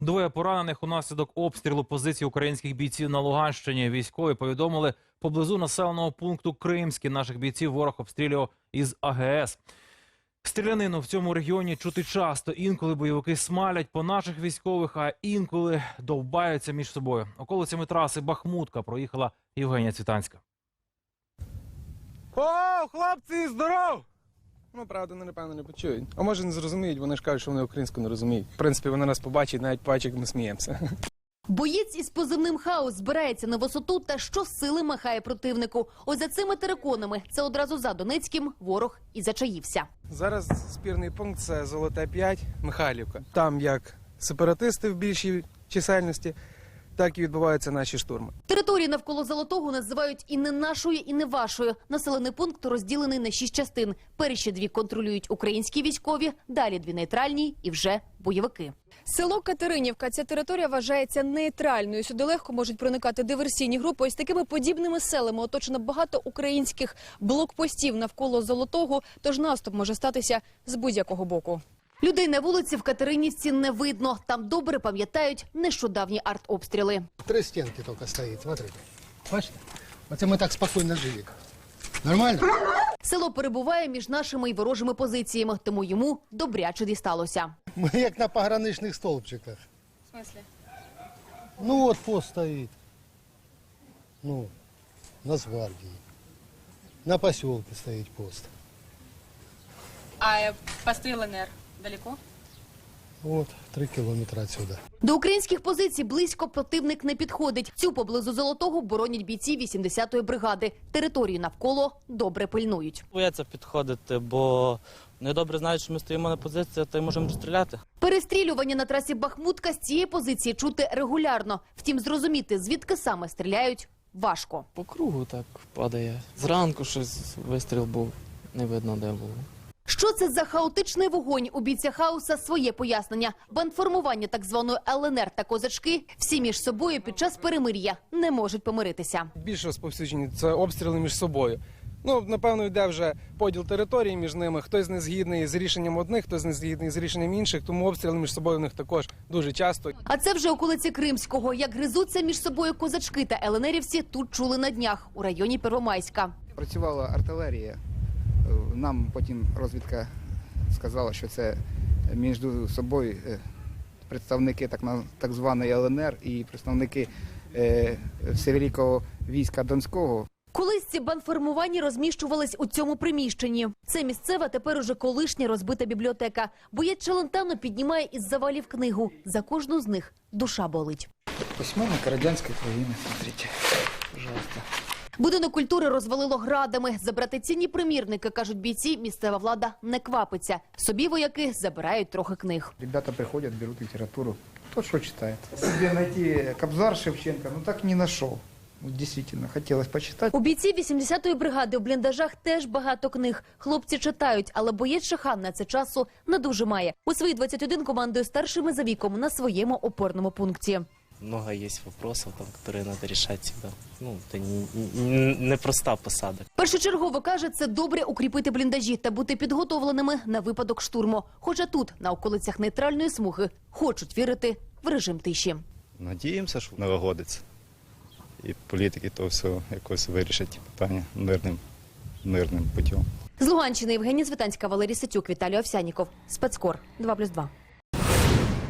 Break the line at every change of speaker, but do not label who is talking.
Двоє поранених унаслідок обстрілу позицій українських бійців на Луганщині. Військові повідомили поблизу населеного пункту Кримський. Наших бійців ворог обстрілював із АГС. Стрілянину в цьому регіоні чути часто. Інколи бойовики смалять по наших військових, а інколи довбаються між собою. Околицями траси Бахмутка проїхала Євгенія Цвітанська.
О, хлопці, здоров! Ну, правда, вони, напевно, не почують. А може не зрозуміють, вони ж кажуть, що вони українську не розуміють. В принципі, вони нас побачать, навіть бачать, як ми сміємося.
Боєць із позивним хаос збирається на висоту та щосили махає противнику. Ось за цими териконами це одразу за Донецьким ворог і зачаївся.
Зараз спірний пункт це Золоте 5, Михайлівка. Там як сепаратисти в більшій чисельності, так і відбуваються наші штурми.
Території навколо Золотого називають і не нашою, і не вашою. Населений пункт розділений на шість частин. Перші дві контролюють українські військові, далі дві нейтральні і вже бойовики.
Село Катеринівка. Ця територія вважається нейтральною. Сюди легко можуть проникати диверсійні групи. Ось такими подібними селами оточено багато українських блокпостів навколо золотого. Тож наступ може статися з будь-якого боку.
Людей на вулиці в Катеринівці не видно. Там добре пам'ятають нещодавні артобстріли.
Три стенки только стоит, смотрите. Бачите? Оце ми так спокійно живі. Нормально?
Село перебуває між нашими й ворожими позиціями, тому йому добряче дісталося.
Ми як на пограничних столбчиках.
В смысле?
Ну от пост стоїть. Ну, Нацгвардії. На поселке стоїть пост.
А пострел НР далеко?
От, три кілометри отсюда.
До українських позицій близько противник не підходить. Цю поблизу золотого боронять бійці 80-ї бригади. Територію навколо добре пильнують.
Бояться підходити, бо вони добре знають, що ми стоїмо на позиції, та й можемо розстріляти.
Перестрілювання на трасі Бахмутка з цієї позиції чути регулярно. Втім, зрозуміти, звідки саме стріляють, важко.
По кругу так падає. Зранку щось вистріл був, не видно де було.
Що це за хаотичний вогонь? У бійця хаоса своє пояснення. Бандформування так званої ЛНР та козачки всі між собою під час перемир'я не можуть помиритися.
Більш розповсюджені це обстріли між собою. Ну, напевно, йде вже поділ території між ними. Хтось не згідний з рішенням одних, хтось не згідний з рішенням інших, тому обстріли між собою у них також дуже часто.
А це вже околиці Кримського. Як гризуться між собою козачки та ЛНРівці, тут чули на днях у районі Первомайська.
Працювала артилерія. Нам потім розвідка сказала, що це між собою е, представники так, так званої ЛНР і представники е, Северійського війська Донського.
Колись ці бандформування розміщувались у цьому приміщенні. Це місцева, тепер уже колишня розбита бібліотека. Боєць Челентано піднімає із завалів книгу. За кожну з них душа болить.
Письменник радянської країни, смотрите, пожалуйста.
Будинок культури розвалило градами. Забрати цінні примірники, кажуть бійці, місцева влада не квапиться. Собі вояки забирають трохи книг.
Ребята приходят, берут литературу. Кто что читает. Себе найти Кобзар Шевченко, ну так не нашел. Вот действительно, хотелось почитать.
У бійців 80-ї бригади в бліндажах теж багато книг. Хлопці читають, але боєць Шахан на це часу не дуже має. У свої 21 командує старшими за віком на своєму опорному пункті.
Много есть вопросов, там, которые надо решать всегда. Ну, это не- не- непроста посада.
Першочергово каже, це добре укріпити бліндажі та бути підготовленими на випадок штурму. Хоча тут, на околицях нейтральної смуги, хочуть вірити в режим тиші.
Надіємося, що налагодиться. І політики то все якось вирішать питання мирним, мирним путем.
З Луганщини Євгенія Звитанська, Валерій Сетюк, Віталій Овсяніков. Спецкор 2+,2.